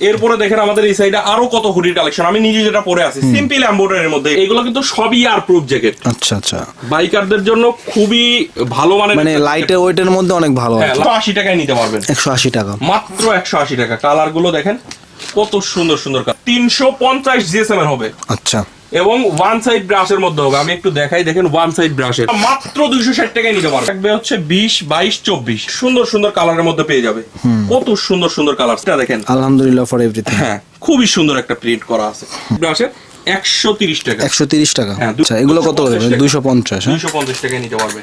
এরপরে দেখেন আমাদের এই সাইডে আরও কত হুডি কালেকশন আমি নিজে যেটা পরে আছি সিম্পল এম্বোডারির মধ্যে। এগুলো কিন্তু সবই আর প্রুফ জ্যাকেট আচ্ছা আচ্ছা। বাইকারদের জন্য খুবই ভালো মানে মানে লাইট ওয়েটের মধ্যে অনেক ভালো হ্যাঁ আশি টাকায় নিতে পারবেন। একশো আশি টাকা। মাত্র একশো আশি টাকা। কালারগুলো দেখেন কত সুন্দর সুন্দর কালার তিনশো পঞ্চাশ জিএসএম এর হবে। আচ্ছা। এবং ওয়ান সাইড ব্রাশের মধ্যে হবে আমি একটু দেখাই দেখেন ওয়ান সাইড ব্রাশের মাত্র দুইশো ষাট টাকায় নিতে পারবে থাকবে হচ্ছে বিশ বাইশ চব্বিশ। সুন্দর সুন্দর কালারের মধ্যে পেয়ে যাবে। কত সুন্দর সুন্দর কালার দেখেন। আলহামদুলিল্লাহ ফর এভরিথিং হ্যাঁ খুবই সুন্দর একটা প্রিন্ট করা আছে। ব্রাশের একশো তিরিশ টাকা। একশো তিরিশ টাকা। হ্যাঁ, আচ্ছা এগুলো কত হবে 250 দুইশো পঞ্চাশ হ্যাঁ? দুইশো পঞ্চাশ টাকায় নিতে পারবে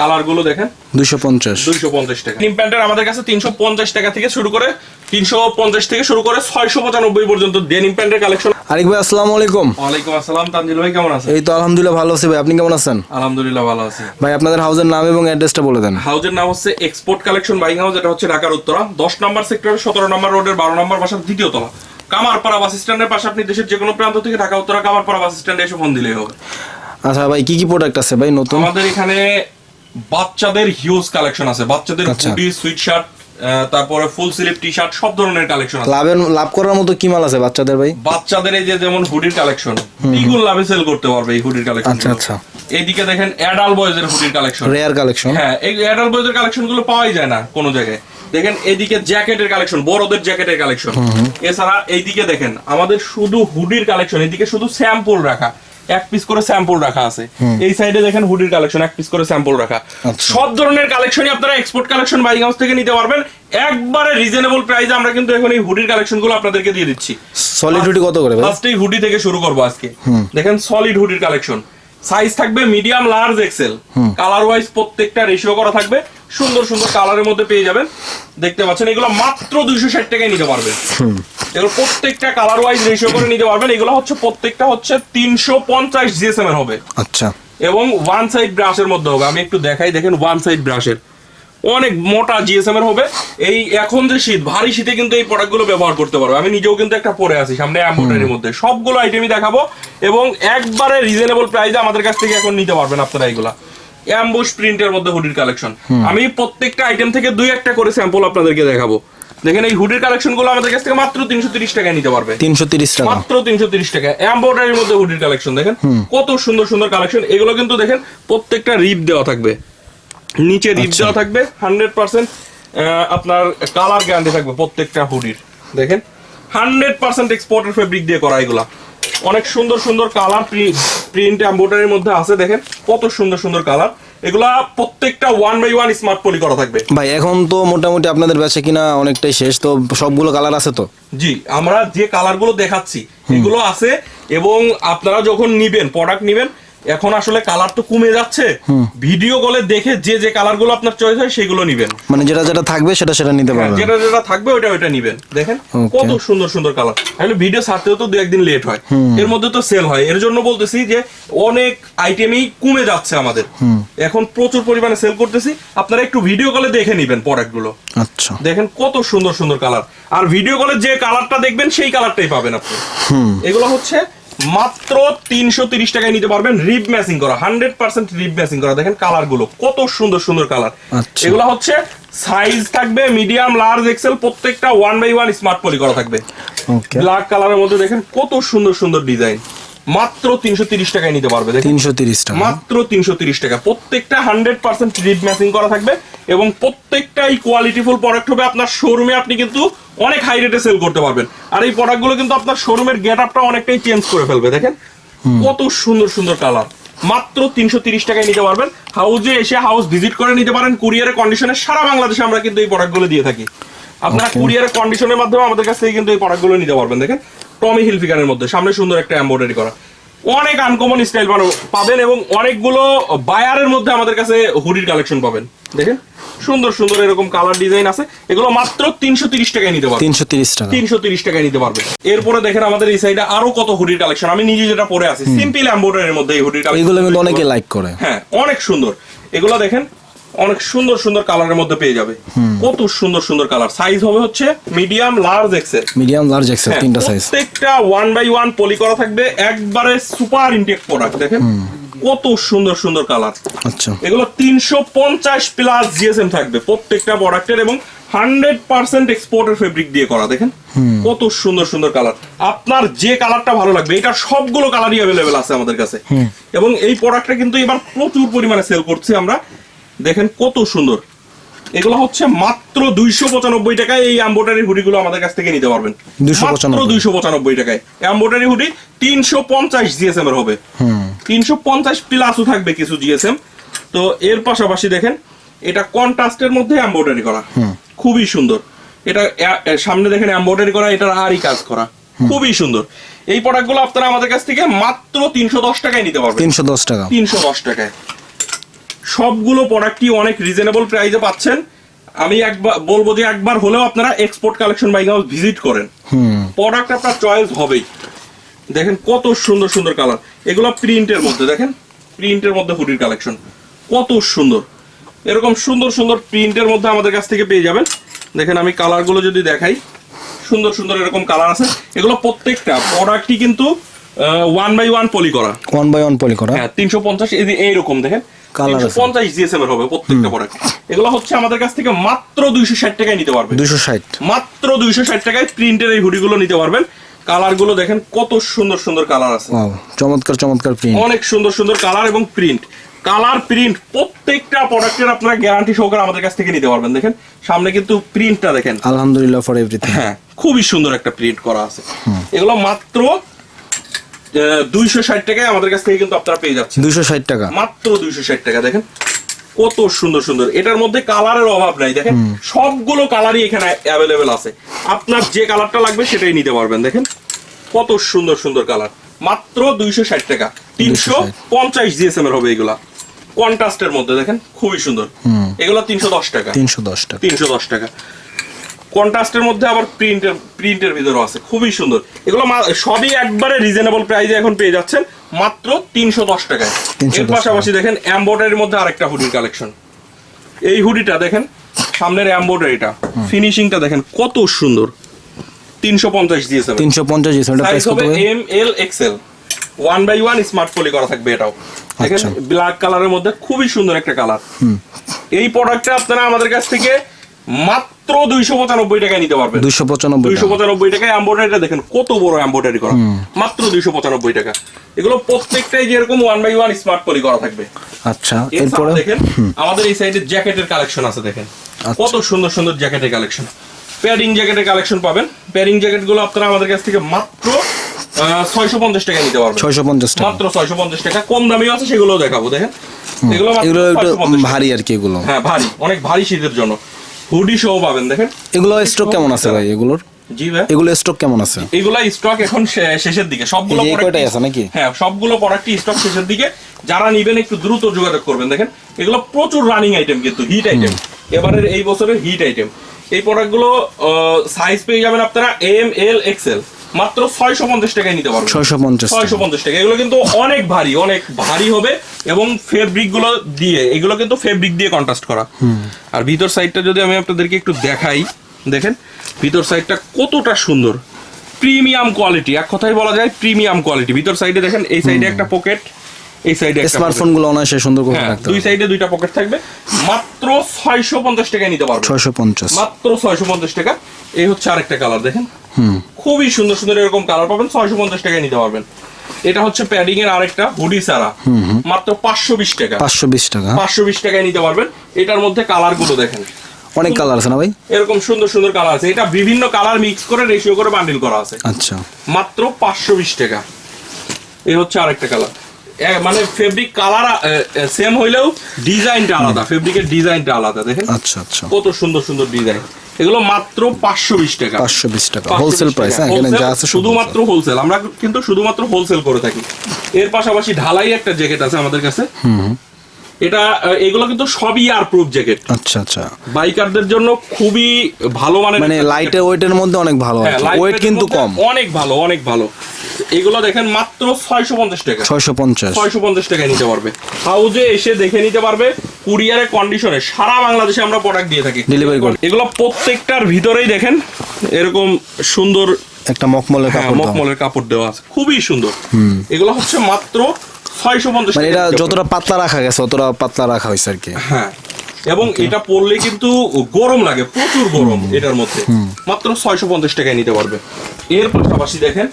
কালারগুলো দেখেন। দুইশো পঞ্চাশ। দুইশো পঞ্চাশ টাকা। নিম প্যান্টের আমাদের কাছে তিনশো পঞ্চাশ টাকা থেকে শুরু করে তিনশো পঞ্চাশ থেকে শুরু করে ছয়শো পঁচানব্বই পর্যন্ত ডেনিম প্যান্টের কালেকশন আরিক ভাই আসসালামু আলাইকুম। ওয়ালাইকুম আসসালাম তানজিল ভাই কেমন আছেন? এই তো আলহামদুলিল্লাহ ভালো আছি ভাই আপনি কেমন আছেন? আলহামদুলিল্লাহ ভালো আছি। ভাই আপনাদের হাউসের নাম এবং অ্যাড্রেসটা বলে দেন। হাউজের নাম হচ্ছে এক্সপোর্ট কালেকশন বাইং হাউস এটা হচ্ছে ঢাকার উত্তরা। দশ নম্বর সেক্টরের সতেরো নম্বর রোডের বারো নম্বর বাসার দ্বিতীয় তলা। কামারপাড়া বাস স্ট্যান্ডের পাশে আপনি দেশের যে কোনো প্রান্ত থেকে ঢাকা উত্তরা কামারপাড়া বাস স্ট্যান্ডে এসে ফোন দিলেই হবে। আচ্ছা ভাই কি কি প্রোডাক্ট আছে ভাই নতুন? আমাদের এখানে বাচ্চাদের হিউজ কালেকশন আছে। বাচ্চাদের আচ্ছা। হুডি সুইট শার্ট তারপরে ফুল স্লিভ টি শার্ট সব ধরনের কালেকশন আছে। লাভের লাভ করার মতো কি মাল আছে বাচ্চাদের ভাই? বাচ্চাদের এই যে যেমন হুডির কালেকশন দ্বিগুণ লাভে সেল করতে পারবে এই হুডির কালেকশন আচ্ছা, আচ্ছা। এইদিকে দেখেন অ্যাডাল বয়েজের হুডির কালেকশন রেয়ার কালেকশন হ্যাঁ এই অ্যাডাল বয়েজের কালেকশনগুলো পাওয়াই যায় না কোনো জায়গায়। দেখেন এইদিকে জ্যাকেটের কালেকশন বড়দের জ্যাকেটের কালেকশন এছাড়া এইদিকে দেখেন আমাদের শুধু হুডির কালেকশন এইদিকে শুধু স্যাম্পল রাখা। এক পিস করে স্যাম্পল রাখা আছে। এই সাইডে দেখেন হুডির কালেকশন এক পিস করে স্যাম্পল রাখা। আচ্ছা। সব ধরনের কালেকশনই আপনারা এক্সপোর্ট কালেকশন বাইগাউন্স থেকে নিতে পারবেন। একবারে রিজনেবল প্রাইসে আমরা কিন্তু এখন এই হুডির কালেকশনগুলো আপনাদেরকে দিয়ে দিচ্ছি। সলিড হুডি কত করে ফার্স্ট এই হুডি থেকে শুরু করব আজকে। দেখেন সলিড হুডির কালেকশন সাইজ থাকবে medium large XL colour wise প্রত্যেকটা রেশিও করা থাকবে। সুন্দর সুন্দর কালারের মধ্যে পেয়ে যাবেন। দেখতে পাচ্ছেন এগুলো মাত্র দুইশো ষাট টাকায় নিতে পারবেন। এগুলো প্রত্যেকটা কালার ওয়াইজ রেশিও করে নিতে পারবেন। এগুলো হচ্ছে প্রত্যেকটা হচ্ছে তিনশো পঞ্চাশ জিএসএম এর হবে। আচ্ছা। এবং ওয়ান সাইড ব্রাশের মধ্যে হবে। আমি একটু দেখাই দেখেন ওয়ান সাইড ব্রাশের অনেক মোটা জিএসএম এর হবে। এই এখন যে শীত ভারী শীতে কিন্তু এই প্রোডাক্টগুলো ব্যবহার করতে পারবে। আমি নিজেও কিন্তু একটা পরে আছি সামনে এম্বোটারির মধ্যে। সবগুলো আইটেমই দেখাবো এবং একবারে রিজনেবল প্রাইসে আমাদের কাছ থেকে এখন নিতে পারবেন আপনারা এগুলা। অ্যাম্বুশ প্রিন্টের মধ্যে হুডির কালেকশন আমি প্রত্যেকটা আইটেম থেকে দুই একটা করে স্যাম্পল আপনাদেরকে দেখাবো। দেখেন এই হুডির কালেকশনগুলো আমাদের কাছ থেকে মাত্র তিনশো তিরিশ টাকায় নিতে পারবে। তিনশো তিরিশ টাকা। মাত্র তিনশো তিরিশ টাকা এম্বয়ডারির মধ্যে হুডির কালেকশন দেখেন? কত সুন্দর সুন্দর কালেকশন এগুলো কিন্তু দেখেন প্রত্যেকটা রিপ দেওয়া থাকবে। নিচে রিপ আচ্ছা। দেওয়া থাকবে হান্ড্রেড পার্সেন্ট আপনার কালার গ্যারান্টি থাকবে প্রত্যেকটা হুডির দেখেন হান্ড্রেড পার্সেন্ট এক্সপোর্টের ফেব্রিক দিয়ে করা এগুলা। অনেক সুন্দর সুন্দর কালার প্রিন্ট এম্বয়ডারির মধ্যে আছে দেখেন কত সুন্দর সুন্দর কালার এগুলা প্রত্যেকটা one by one smart poly করা থাকবে। ভাই এখন তো মোটামুটি আপনাদের বেচে কিনা অনেকটাই শেষ তো সবগুলো কালার আছে তো? জি আমরা যে কালারগুলো দেখাচ্ছি এগুলো আছে এবং আপনারা যখন নিবেন প্রোডাক্ট নিবেন এখন আসলে কালার তো কমে যাচ্ছে। ভিডিও কলে দেখে যে যে কালারগুলো আপনার চয়েস হয় সেগুলো নিবেন। মানে যেটা যেটা থাকবে সেটা সেটা নিতে হ্যাঁ, পারবেন। যেটা যেটা থাকবে ওটা ওইটা নিবেন। দেখেন কত সুন্দর সুন্দর কালার আসলে ভিডিও ছাড়তেও তো দু একদিন লেট হয়। এর মধ্যে তো সেল হয়। এর জন্য বলতেছি যে অনেক আইটেমই কমে যাচ্ছে আমাদের। এখন প্রচুর পরিমাণে সেল করতেছি। আপনারা একটু ভিডিও কলে দেখে নিবেন প্রোডাক্টগুলো আচ্ছা। দেখেন কত সুন্দর সুন্দর কালার আর ভিডিও কলে যে কালারটা দেখবেন সেই কালারটাই পাবেন আপনি। এগুলো হচ্ছে মাত্র তিনশো তিরিশ টাকায় নিতে পারবেন রিপ ম্যাচিং করা হান্ড্রেড পার্সেন্ট রিপ ম্যাচিং করা। দেখেন কালারগুলো কত সুন্দর সুন্দর কালার। আচ্ছা। এগুলো হচ্ছে সাইজ থাকবে মিডিয়াম লার্জ এক্সেল প্রত্যেকটা one by one smart poly করা থাকবে। ব্ল্যাক কালারের মধ্যে দেখেন কত সুন্দর সুন্দর ডিজাইন। মাত্র তিনশো তিরিশ টাকায় নিতে পারবে তিনশো তিরিশ টাকা। মাত্র তিনশো তিরিশ টাকা। প্রত্যেকটা হান্ড্রেড পার্সেন্ট রিড ম্যাচিং করা থাকবে এবং প্রত্যেকটাই কোয়ালিটিফুল প্রোডাক্ট হবে আপনার শোরুমে আপনি কিন্তু অনেক হাই রেটে সেল করতে পারবেন। আর এই প্রোডাক্টগুলো কিন্তু আপনার শোরুমের গেট আপটা অনেকটাই চেঞ্জ করে ফেলবে দেখেন। কত সুন্দর সুন্দর কালার মাত্র তিনশো তিরিশ টাকায় নিতে পারবেন। হাউজে এসে হাউস ভিজিট করে নিতে পারেন। কুরিয়ারের কন্ডিশনে সারা বাংলাদেশে আমরা কিন্তু এই প্রোডাক্টগুলো দিয়ে থাকি। আপনারা কুরিয়ারের কন্ডিশনের মাধ্যমে আমাদের কাছ থেকে কিন্তু এই প্রোডাক্টগুলো নিতে পারবেন দেখেন। টমি হিলফিগারের মধ্যে সামনে সুন্দর একটা এমব্রয়ডারি করা। অনেক আনকমন স্টাইল পাবেন এবং অনেকগুলো বায়ারের মধ্যে আমাদের কাছে হুডির কালেকশন পাবেন। দেখেন সুন্দর সুন্দর এরকম কালার ডিজাইন আছে। এগুলো মাত্র তিনশো তিরিশ টাকায় নিতে পারবে তিনশো তিরিশ টাকা। তিনশো তিরিশ টাকায় নিতে পারবে এরপরে দেখেন আমাদের এই সাইডে আরও কত হুডির কালেকশন আমি নিজে যেটা পরে আছি সিম্পল এম্বোডারির মধ্যে এই হুডির এইগুলো কিন্তু অনেকে লাইক করে। হ্যাঁ অনেক সুন্দর। এগুলো দেখেন অনেক সুন্দর সুন্দর কালারের মধ্যে পেয়ে যাবে। কত সুন্দর সুন্দর কালার সাইজ হবে হচ্ছে medium large XL medium large XL তিনটা সাইজ প্রত্যেকটা ওয়ান বাই ওয়ান পলি করা থাকবে একবারে সুপার ইনটেক প্রোডাক্ট দেখেন। কত সুন্দর সুন্দর কালার আচ্ছা। এগুলো তিনশো পঞ্চাশ প্লাস জিএসএম থাকবে প্রত্যেকটা প্রোডাক্টের এবং হান্ড্রেড পার্সেন্ট এক্সপোর্টের ফেব্রিক দিয়ে করা দেখেন। কত সুন্দর সুন্দর কালার আপনার যে কালারটা ভালো লাগবে এটা সবগুলো কালারই অ্যাভেলেবেল আছে আমাদের কাছে। এবং এই প্রোডাক্টটা কিন্তু এবার প্রচুর পরিমাণে সেল করছি আমরা। দেখেন কত সুন্দর। এগুলো হচ্ছে মাত্র দুইশো পঁচানব্বই টাকায় এই এম্বোটারি হুডিগুলো আমাদের কাছ থেকে নিতে পারবেন। মাত্র দুইশো পঁচানব্বই টাকায়। এম্বোটারি হুডি তিনশো পঞ্চাশ জিএসএম এর হবে। তিনশো পঞ্চাশ প্লাসও থাকবে কিছু জিএসএম। তো এর পাশাপাশি দেখেন এটা কন্ট্রাস্টের মধ্যে এম্ব্রয়ডারি করা। খুবই সুন্দর। এটা সামনে দেখেন এম্ব্রয়ডারি করা এটার আরই কাজ করা। খুবই সুন্দর। এই প্রোডাক্টগুলো আপনারা আমাদের কাছ থেকে মাত্র তিনশো দশ টাকায় নিতে পারবেন। তিনশো দশ টাকা। তিনশো দশ টাকায়। সবগুলো প্রোডাক্টই অনেক রিজনেবল প্রাইসে পাচ্ছেন। আমি একবার বলব যে একবার হলেও আপনারা export collection bike house visit করেন। হুম। প্রোডাক্ট আপনার চয়েস হবেই। দেখেন কত সুন্দর সুন্দর কালার এগুলো প্রিন্টের মধ্যে দেখেন? প্রিন্টের মধ্যে হুডির কালেকশন কত সুন্দর। এরকম সুন্দর সুন্দর প্রিন্টের মধ্যে আমাদের কাছ থেকে পেয়ে যাবেন। দেখেন আমি কালারগুলো যদি দেখাই সুন্দর সুন্দর এরকম কালার আছে। এগুলো প্রত্যেকটা প্রোডাক্টই কিন্তু ওয়ান বাই ওয়ান পলি করা ওয়ান বাই ওয়ান পলি করা হ্যাঁ তিনশো পঞ্চাশ এইরকম দেখেন? আছে। জিএসএম এর হবে প্রত্যেকটা প্রোডাক্ট এগুলো হচ্ছে আমাদের কাছ থেকে মাত্র দুইশো ষাট টাকায় নিতে পারবে দুইশো ষাট। মাত্র দুইশো ষাট টাকায় প্রিন্টের এই হুডিগুলো নিতে পারবেন। দেখেন কত সুন্দর সুন্দর কালার আছে। চমৎকার চমৎকার প্রিন্ট অনেক সুন্দর সুন্দর কালার এবং প্রিন্ট কালার প্রিন্ট প্রত্যেকটা প্রোডাক্টের আপনারা গ্যারান্টি সহকারে আমাদের কাছ থেকে নিতে পারবেন। দেখেন সামনে কিন্তু প্রিন্টটা দেখেন। আলহামদুলিল্লাহ ফর এভরিথিং হ্যাঁ খুবই সুন্দর একটা প্রিন্ট করা আছে। এগুলো মাত্র দুইশো ষাট টাকায় আমাদের কাছ থেকে কিন্তু আপনারা পেয়ে যাচ্ছেন। দুইশো ষাট টাকা। মাত্র দুইশো ষাট টাকা দেখেন। কত সুন্দর সুন্দর। এটার মধ্যে কালারের অভাব নাই দেখেন। সবগুলো কালারই এখানে অ্যাভেলেবেল আছে। আপনার যে কালারটা লাগবে সেটাই নিতে পারবেন দেখেন। কত সুন্দর সুন্দর কালার। মাত্র দুইশো ষাট টাকা। তিনশো পঞ্চাশ জিএসএম এর হবে এগুলা। কন্ট্রাস্টের মধ্যে দেখেন খুবই সুন্দর। এগুলো তিনশো দশ টাকা। তিনশো দশ টাকা। তিনশো দশ টাকা। কন্ট্রাস্টের মধ্যে আবার প্রিন্টের প্রিন্টের ভিতরেও আছে খুবই সুন্দর। এগুলো সবই একবারে রিজনেবল প্রাইসে এখন পেয়ে যাচ্ছেন মাত্র তিনশো দশ টাকায়। এর পাশাপাশি দেখেন এম্বয়ডারির মধ্যে আরেকটা হুডির কালেকশন এই হুডিটা দেখেন সামনের এম্বয়ডারিটা ফিনিশিংটা দেখেন কত সুন্দর। তিনশো পঞ্চাশ দিয়েছে তিনশো পঞ্চাশ এটা সাইজ প্রাইস কত? হবে M L XL one by one smart poly করা থাকবে এটাও। দেখেন আচ্ছা। ব্ল্যাক কালারের মধ্যে খুবই সুন্দর একটা কালার এই প্রোডাক্টটা আপনারা আমাদের কাছ থেকে মাত্র দুইশো পঁচানব্বই টাকায় নিতে পারবেন। দুইশো পঁচানব্বই দুইশো পঁচানব্বই টাকায় এম্বয়ডারিটা দেখেন কত বড় এম্বয়ডারি করা। মাত্র দুইশো পঁচানব্বই টাকা। এগুলো প্রত্যেকটাই যেরকম one by one smart poly করা থাকবে। আচ্ছা এরপরে? দেখেন আমাদের এই সাইডে জ্যাকেটের কালেকশন আছে দেখেন। আচ্ছা। কত সুন্দর সুন্দর জ্যাকেটের কালেকশন প্যাডিং জ্যাকেটের কালেকশন পাবেন। প্যাডিং আপনারা আমাদের কাছ থেকে মাত্র ছয়শো পঞ্চাশ টাকা নিতে পারবেন। ছয়শো পঞ্চাশ টাকা। মাত্র ছয়শো পঞ্চাশ টাকা। কম দামিও আছে সেগুলো দেখাবো দেখেন। এগুলো একটু ভারী আর কি এগুলো। হ্যাঁ ভারী। অনেক ভারী শীতের জন্য। হুডি সহ পাবেন দেখেন। এগুলো স্টক কেমন আছে ভাই এগুলোর? জি ভাই। এগুলো স্টক কেমন আছে? এগুলা স্টক এখন শেষের দিকে। সবগুলো কয়টাই আছে নাকি? হ্যাঁ সবগুলো প্রোডাক্টই স্টক শেষের দিকে। যারা নিবেন একটু দ্রুত যোগাযোগ করবেন দেখেন। এগুলো প্রচুর রানিং আইটেম কিন্তু হিট আইটেম এবারের এই বছরের হিট আইটেম এই প্রোডাক্টগুলো সাইজ পেয়ে যাবেন আপনারা এম এল এক্সেল মাত্র ছয়শো পঞ্চাশ টাকায় নিতে পারবেন। ছয়শো পঞ্চাশ ছয়শো পঞ্চাশ টাকা। এগুলো কিন্তু অনেক ভারী অনেক ভারী হবে এবং ফেব্রিকগুলো দিয়ে এগুলো কিন্তু ফেব্রিক দিয়ে কন্ট্রাস্ট করা। আর ভিতর সাইডটা যদি আমি আপনাদেরকে একটু দেখাই দেখেন ভিতর সাইডটা কতটা সুন্দর। প্রিমিয়াম কোয়ালিটি এক কথায় বলা যায় প্রিমিয়াম কোয়ালিটি ভিতর সাইডে দেখেন এই সাইডে একটা পকেট এই সাইডে স্মার্টফোনগুলো অনায়াসে সুন্দর করে হ্যাঁ রাখতে দুই সাইডে দুইটা পকেট থাকবে। মাত্র ছয়শো পঞ্চাশ টাকায় নিতে পারবেন। ছয়শো পঞ্চাশ। মাত্র ছয়শো পঞ্চাশ টাকা। এই হচ্ছে আরেকটা কালার দেখেন। খুবই সুন্দর সুন্দর এরকম কালার পাবেন ছয়শো পঞ্চাশ টাকায় নিতে পারবেন। এটা হচ্ছে প্যাডিং এর আরেকটা হুডি সারা মাত্র পাঁচশো বিশ টাকা। পাঁচশো বিশ টাকা। পাঁচশো বিশ টাকায় নিতে পারবেন। এটার মধ্যে কালারগুলো দেখেন। অনেক কালার আছে না ভাই? এরকম সুন্দর সুন্দর কালার আছে। এটা বিভিন্ন কালার মিক্স করে রেশিও করে বান্ডিল করা আছে। আচ্ছা। মাত্র পাঁচশো বিশ টাকা। এই হচ্ছে আরেকটা কালার মানে ফেব্রিক কালার সেম হইলেও ডিজাইনটা আলাদা। ফেব্রিকের ডিজাইনটা আলাদা দেখেন। আচ্ছা আচ্ছা। কত সুন্দর সুন্দর ডিজাইন এগুলো মাত্র পাঁচশো বিশ টাকা। পাঁচশো বিশ টাকা। হোলসেল প্রাইস হ্যাঁ এখানে যা আছে শুধুমাত্র হোলসেল আমরা কিন্তু শুধুমাত্র হোলসেল করে থাকি। এর পাশাপাশি ঢালাই একটা জ্যাকেট আছে আমাদের কাছে। এটা এগুলো কিন্তু সবই আর প্রুফ জ্যাকেট আচ্ছা আচ্ছা। বাইকারদের জন্য খুবই ভালো মানে মানে লাইটের ওয়েটের মধ্যে অনেক ভালো হ্যাঁ, ওয়েট কিন্তু কম। অনেক ভালো অনেক ভালো। এগুলো দেখেন মাত্র ছয়শো পঞ্চাশ টাকা। ছয়শো পঞ্চাশ। ছয়শো পঞ্চাশ টাকায় নিতে পারবে। হাউজে এসে দেখে নিতে পারবে কুরিয়ারের কন্ডিশনে। সারা বাংলাদেশে আমরা প্রোডাক্ট দিয়ে থাকি। Delivery করে। এগুলো প্রত্যেকটার ভিতরেই দেখেন এরকম সুন্দর একটা মকমলের হ্যাঁ কাপড় দাও। মখমলের কাপড় দেওয়া আছে। খুবই সুন্দর। এগুলো হচ্ছে মাত্র ছয়শো পঞ্চাশ মানে এটা যতটা পাতলা রাখা গেছে অতটা পাতলা রাখা হয়েছে আর কি। হ্যাঁ। এবং এটা পরলে কিন্তু গরম লাগে প্রচুর গরম এটার মধ্যে। মাত্র ছয়শো পঞ্চাশ টাকায় নিতে পারবে। এর পাশাপাশি দেখেন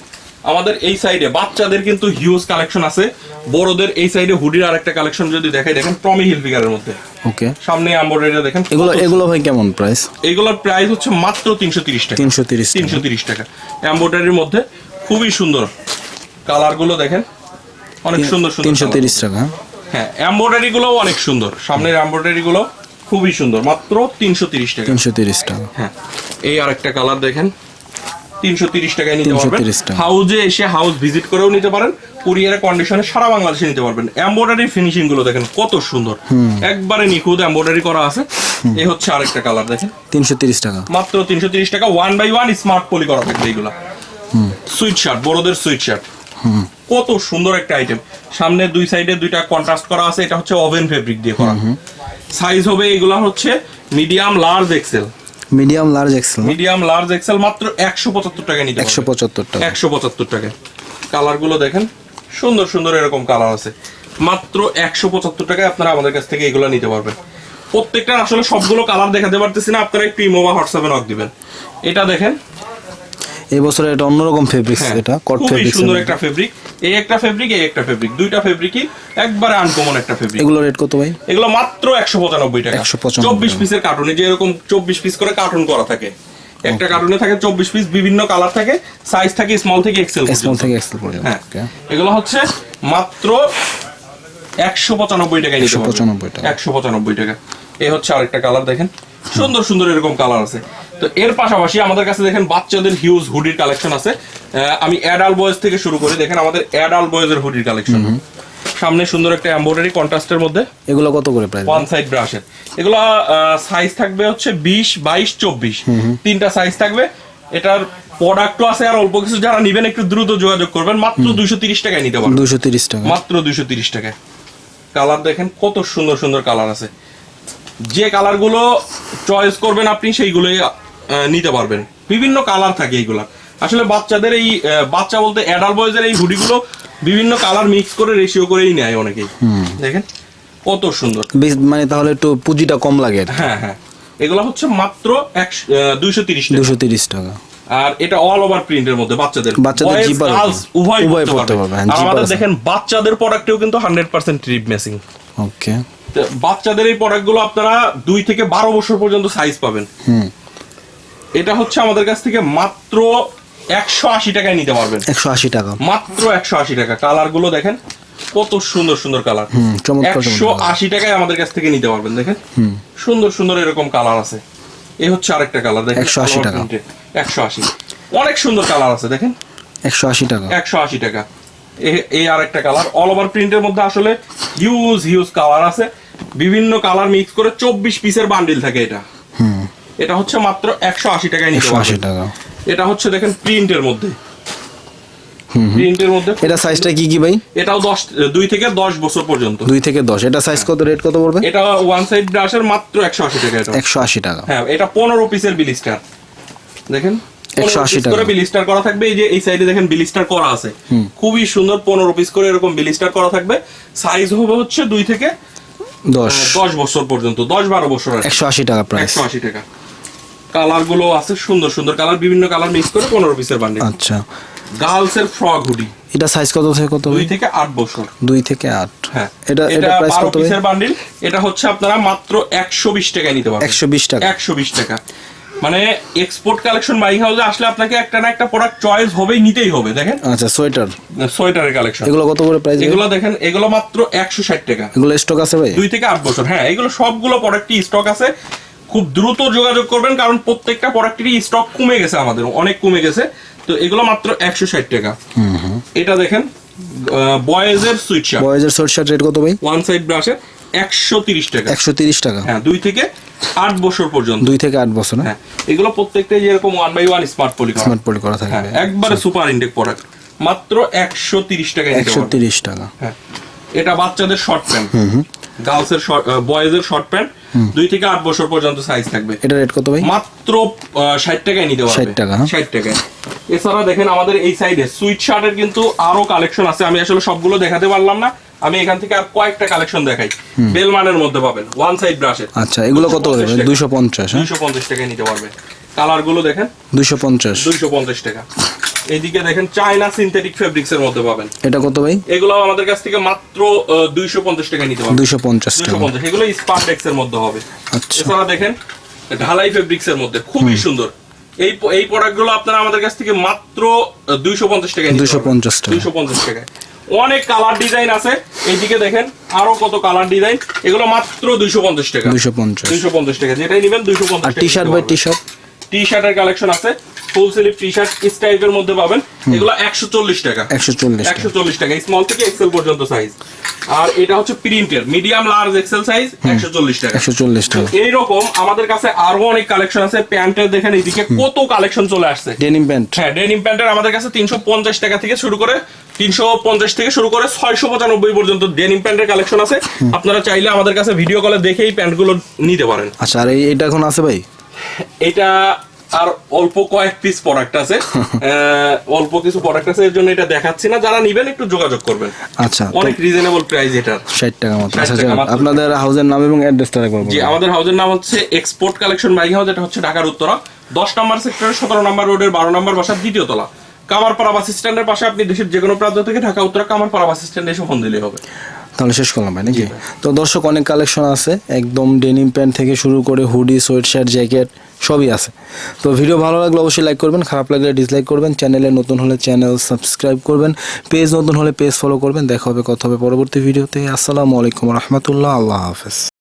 আমাদের এই সাইডে বাচ্চাদের কিন্তু হিউজ কালেকশন আছে। বড়দের এই সাইডে হুডির আরেকটা কালেকশন যদি দেখাই দেখেন টমি হিলফিগারের মধ্যে। ওকে সামনে এমব্রয়ডারি দেখেন এগুলো এগুলো ভাই কেমন প্রাইস এগুলোর প্রাইস হচ্ছে মাত্র তিনশো তিরিশ টাকা। তিনশো তিরিশ তিনশো তিরিশ টাকা। এমব্রয়ডারির মধ্যে খুবই সুন্দর কালারগুলো দেখেন। অনেক সুন্দর সুন্দর তিনশো colour। তিরিশ টাকা। হ্যাঁ এমব্রয়ডারি গুলো অনেক সুন্দর। সামনের এমব্রয়ডারি গুলো খুবই সুন্দর মাত্র তিনশো তিরিশ টাকা। তিনশো তিরিশ টাকা। হ্যাঁ এই আরেকটা কালার দেখেন। তিনশো তিরিশ টাকায় নিতে পারবেন। হাউজে এসে হাউস ভিজিট করেও নিতে পারেন। কুরিয়ারের কন্ডিশনে সারা বাংলাদেশে নিতে পারবেন। এমব্রয়ডারি ফিনিশিংগুলো দেখেন কত সুন্দর। একবারে নিখুঁত এমব্রয়ডারি করা আছে। এই হচ্ছে আরেকটা কালার দেখেন। তিনশো তিরিশ টাকা। মাত্র তিনশো তিরিশ টাকা। One by one smart poly করা থাকবে এইগুলা। সুইট শার্ট বড়দের সুইট শার্ট কত সুন্দর একটা আইটেম সামনে দুই সাইডে দুইটা কন্ট্রাস্ট করা আছে। এটা হচ্ছে ওভেন ফেব্রিক দিয়ে করা। সাইজ হবে এগুলা হচ্ছে medium large XL medium large XL medium large XL মাত্র একশো পঁচাত্তর টাকা নিতে একশো পঁচাত্তর টাকা। একশো পঁচাত্তর টাকা কালারগুলো দেখেন সুন্দর সুন্দর এরকম কালার আছে। মাত্র একশো পঁচাত্তর টাকায় আপনারা আমাদের কাছ থেকে এগুলো নিতে পারবেন। প্রত্যেকটা আসলে সবগুলো কালার দেখাতে পারতেছি না আপনারা একটু ইমো বা হোয়াটসঅ্যাপে নক দিবেন। এটা দেখেন এই বছর এটা অন্যরকম ফেব্রিক্স হ্যাঁ, এটা কট খুবই ফেব্রিক্স সুন্দর একটা ফেব্রিক এই একটা ফেব্রিক এই একটা ফেব্রিক দুইটা ফেব্রিকই একবারে আনকমন একটা ফেব্রিক এগুলো রেট কত ভাই? এগুলো মাত্র একশো পঁচানব্বই টাকা। 195 চব্বিশ পিসের কার্টুনে যে এরকম চব্বিশ পিস করে কার্টুন করা থাকে। একটা কার্টুনে থাকে চব্বিশ পিস বিভিন্ন কালার থাকে সাইজ থাকে স্মল থেকে এক্সেল স্মল থেকে এক্সেল পর্যন্ত হ্যাঁ। এগুলো হচ্ছে মাত্র একশো পঁচানব্বই টাকায় নিতে 195 টাকা। একশো পঁচানব্বই টাকা। এই হচ্ছে আরেকটা কালার দেখেন। সুন্দর সুন্দর এরকম কালার আছে। তো এর পাশাপাশি আমাদের কাছে দেখেন বাচ্চাদের হিউজ হুডির কালেকশন আছে। আমি অ্যাডাল বয়েজ থেকে শুরু করি দেখেন আমাদের অ্যাডাল বয়েজের হুডির কালেকশন সামনে সুন্দর একটা এমব্রয়ডারি কন্ট্রাস্টের মধ্যে। এগুলো কত করে প্রাইস ওয়ান সাইড ব্রাশের এগুলো সাইজ থাকবে হচ্ছে বিশ বাইশ চব্বিশ। তিনটা সাইজ থাকবে। এটার প্রোডাক্টও আছে আর অল্প কিছু। যারা নিবেন একটু দ্রুত যোগাযোগ করবেন। মাত্র দুইশো তিরিশ টাকায় নিতে পারবেন। দুশো তিরিশ টাকা। মাত্র দুইশো তিরিশ টাকায়। কালার দেখেন কত সুন্দর সুন্দর কালার আছে। যে কালারগুলো চয়েস করবেন আপনি সেইগুলোই নিতে পারবেন। বিভিন্ন কালার থাকে এইগুলা। আসলে বাচ্চাদের এই বাচ্চা বলতে অ্যাডাল বয়েজের এই হুডিগুলো বিভিন্ন কালার মিক্স করে রেশিও করেই নেয় অনেকেই। দেখেন। কত সুন্দর। মানে তাহলে একটু পুঁজিটা কম লাগে হ্যাঁ হ্যাঁ। এগুলো হচ্ছে মাত্র একশো দুইশো তিরিশ টাকা। দুশো তিরিশ টাকা। আর এটা অল ওভার প্রিন্টের মধ্যে বাচ্চাদের। বাচ্চাদের হবে। উভয় উভয় পড়তে পারবে হ্যাঁ, আর আমাদের দেখেন বাচ্চাদের প্রোডাক্টেও কিন্তু hundred percent rib matching okay বাচ্চাদের এই প্রোডাক্টগুলো আপনারা দুই থেকে বারো বছর পর্যন্ত সাইজ পাবেন। এটা হচ্ছে আমাদের কাছ থেকে মাত্র একশো আশি টাকায় নিতে পারবেন। একশো আশি টাকা। মাত্র একশো আশি টাকা। কালারগুলো দেখেন কত সুন্দর সুন্দর কালার একশো আশি টাকায় আমাদের কাছ থেকে নিতে পারবেন দেখেন। সুন্দর সুন্দর এরকম কালার আছে। এই হচ্ছে আরেকটা কালার দেখেন 180 টাকা। একশো আশি। অনেক সুন্দর কালার আছে দেখেন। একশো আশি টাকা। একশো আশি টাকা। এই আরেকটা কালার অল ওভার প্রিন্টের মধ্যে আসলে হিউজ হিউজ কালার আছে। বিভিন্ন কালার মিক্স করে চব্বিশ পিসের বান্ডিল থাকে এটা। এটা হচ্ছে মাত্র একশো আশি টাকায় নিতে আশি টাকা। এটা হচ্ছে দেখেন প্রিন্টের মধ্যে। প্রিন্টের মধ্যে এটা সাইজটা কি কি ভাই? এটাও থেকে দশ বছর পর্যন্ত। দুই থেকে দশ। এটা সাইজ কত রেট কত পড়বে? এটা ওয়ান সাইড ব্রাশের মাত্র একশো আশি টাকা এটা। একশো আশি টাকা। হ্যাঁ এটা পনেরো পিসের বিলিস্টার। দেখেন? 180 পিস করে বিলিস্টার করা থাকবে। এই যে এই সাইডে দেখেন বিলিস্টার করা আছে। খুবই সুন্দর পনেরো পিস করে এরকম বিলিস্টার করা থাকবে। সাইজ হবে হচ্ছে দুই থেকে দশ। দশ বছর পর্যন্ত দশ বারো বছর একশো আশি টাকা প্রাইস একশো আশি টাকা। কালারগুলো আছে সুন্দর সুন্দর কালার বিভিন্ন কালার মিক্স করে পনেরো পিসের বান্ডিল আচ্ছা। গার্লস এর ফ্রক হুডি এটা সাইজ কত থেকে কত দুই থেকে আট বছর। দুই থেকে আট। হ্যাঁ। এটা এটা প্রাইস কত পিসের বান্ডিল এটা হচ্ছে আপনারা মাত্র একশো বিশ টাকায় নিতে পারবেন। একশো বিশ টাকা। একশো বিশ টাকা। মানে এক্সপোর্ট কালেকশন বাইং হাউসে আসলে আপনাকে একটা না একটা প্রোডাক্ট চয়েস হবেই নিতেই হবে দেখেন? আচ্ছা সোয়েটার। সোয়েটারের কালেকশন এগুলো কত করে প্রাইস এগুলো দেখেন এগুলো মাত্র একশো ষাট টাকা। এগুলো স্টক আছে ভাই? দুই থেকে আট বছর হ্যাঁ এগুলো সবগুলো প্রোডাক্টই স্টক আছে। খুব দ্রুত যোগাযোগ করবেন কারণ প্রত্যেকটা প্রোডাক্টেরই স্টক কমে গেছে আমাদের অনেক কমে গেছে। তো এগুলো মাত্র একশো ষাট টাকা। এটা দেখেন বয়েজের সুইট শার্ট বয়েজের শর্ট শার্ট রেট কত ভাই? ওয়ান সাইড ব্রাশের একশো তিরিশ টাকা। একশো তিরিশ টাকা। হ্যাঁ দুই থেকে আট বছর পর্যন্ত। দুই থেকে আট বছর হ্যাঁ এগুলো প্রত্যেকটাই যেরকম one by one smart poly smart poly করা থাকবে হ্যাঁ একবারে সুপার ইনটেক প্রোডাক্ট মাত্র একশো তিরিশ টাকা একশো তিরিশ টাকা। হ্যাঁ এটা বাচ্চাদের শর্ট প্যান্ট গার্লসের বয়েজের শর্ট প্যান্ট দুই থেকে আট বছর পর্যন্ত সাইজ থাকবে। এটা রেট কত ভাই? মাত্র ষাট টাকায় নিতে পারবে। 60 টাকা, হ্যাঁ। ষাট টাকায়। এছাড়া দেখেন আমাদের এই সাইডে সুইট শার্টের কিন্তু আরও কালেকশন আছে। আমি আসলে সবগুলো দেখাতে পারলাম না। আমি এখান থেকে আর কয়েকটা কালেকশন দেখাই। বেলমানের মধ্যে পাবেন ওয়ান সাইড ব্রাশের আচ্ছা এগুলো কত করে দুইশো পঞ্চাশ হ্যাঁ? দুইশো পঞ্চাশ টাকায় নিতে পারবেন কালারগুলো দেখেন। দুইশো পঞ্চাশ। দুইশো পঞ্চাশ টাকা। এইদিকে দেখেন চায়না সিনথেটিক ফেব্রিক্স এর মধ্যে পাবেন। এটা কত ভাই? এগুলো আমাদের কাছ থেকে মাত্র দুইশো পঞ্চাশ টাকায় নিতে পারবেন দুইশো পঞ্চাশ দুইশো টাকা পঞ্চাশ। এগুলো স্পার্টেক্স এর মধ্যে হবে। আচ্ছা। এছাড়া দেখেন ঢালাই ফেব্রিক্স এর মধ্যে। খুবই সুন্দর। এই এই প্রোডাক্টগুলো আপনারা আমাদের কাছ থেকে মাত্র দুইশো পঞ্চাশ টাকায় 250 টাকা। দুইশো পঞ্চাশ টাকায়। অনেক কালার ডিজাইন আছে। এইদিকে দেখেন আরও কত কালার ডিজাইন এগুলো মাত্র দুইশো পঞ্চাশ টাকা। দুইশো পঞ্চাশ। দুইশো পঞ্চাশ টাকা। যেটাই নেবেন দুইশো পঞ্চাশ T shirt by T shirt টি শার্টের কালেকশন আছে। ফুল স্লিভ টি শার্ট স্টাইপের মধ্যে পাবেন। এগুলো একশো চল্লিশ টাকা। একশো চল্লিশ একশো চল্লিশ টাকা। স্মল থেকে এক্সেল পর্যন্ত সাইজ আর এটা হচ্ছে প্রিন্টের মিডিয়াম লার্জ এক্সেল সাইজ একশো চল্লিশ টাকা। একশো চল্লিশ টাকা। এইরকম আমাদের কাছে আরও অনেক কালেকশন আছে। প্যান্টের দেখেন এইদিকে কত কালেকশন চলে আসছে। ডেনিম প্যান্ট হ্যাঁ ডেনিম প্যান্টের আমাদের কাছে তিনশো পঞ্চাশ টাকা থেকে শুরু করে তিনশো পঞ্চাশ থেকে শুরু করে ছয়শো পঁচানব্বই পর্যন্ত ডেনিম প্যান্টের কালেকশন আছে। আপনারা চাইলে আমাদের কাছে ভিডিও কলে দেখেই প্যান্টগুলো নিতে পারেন। আচ্ছা আর এটা এখন আছে ভাই? এটা আর অল্প কয়েক পিস প্রোডাক্ট আছে। অল্প কিছু প্রোডাক্ট আছে এর জন্য এটা দেখাচ্ছি না। যারা নিবেন একটু যোগাযোগ করবেন। আচ্ছা অনেক রিজনেবল প্রাইস এটার। ষাট টাকা মতো আচ্ছা মাত্র। আপনাদের হাউসের নাম এবং অ্যাড্রেসটা একবার জি আমাদের হাউসের নাম হচ্ছে এক্সপোর্ট কালেকশন বাইক হাউস এটা হচ্ছে ঢাকার উত্তরা। দশ নম্বর সেক্টরের সতেরো নম্বর রোডের বারো নম্বর বাসার দ্বিতীয় তলা। কামারপাড়া বাস স্ট্যান্ডের পাশে আপনি দেশের যে কোনো প্রান্ত থেকে ঢাকা উত্তরা কামারপাড়া বাস স্ট্যান্ডে এসে ফোন দিলেই হবে। তাহলে শেষ করলাম ভাই নাকি? তো দর্শক অনেক কালেকশন আছে। একদম ডেনিম প্যান্ট থেকে শুরু করে হুডি সোয়েট শার্ট জ্যাকেট সবই আছে। তো ভিডিও ভালো লাগলে অবশ্যই লাইক করবেন খারাপ লাগলে ডিসলাইক করবেন। চ্যানেলে নতুন হলে চ্যানেল সাবস্ক্রাইব করবেন। পেজ নতুন হলে পেজ ফলো করবেন। দেখা হবে কথা হবে পরবর্তী ভিডিওতে আসসালামু আলাইকুম রহমতুল্লাহ আল্লাহ হাফেজ।